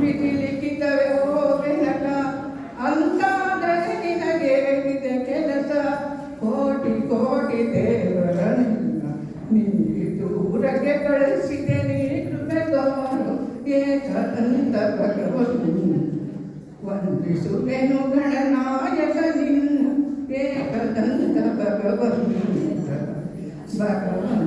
ಎಲ್ಲವೂ ಓ ಬೆನಕ ಅಂತಾದರೆ ನಿನಗೆ ನಿಜ ಕೆಲಸ? ಕೋಟಿ ಕೋಟಿ ದೇವರನ್ನ ನೀ ದೂರಕ್ಕೆ ಕಳಿಸಿದೆ ನೀ ಕೃಪೆ ತೋರು ಏಕದಂತ ವಂದಿಸುವೆನು ಗಣನಾಯಕ ನಿನ್ನ. ಏಕದಂತ ಭಗವಂತ ಭಗವಂತ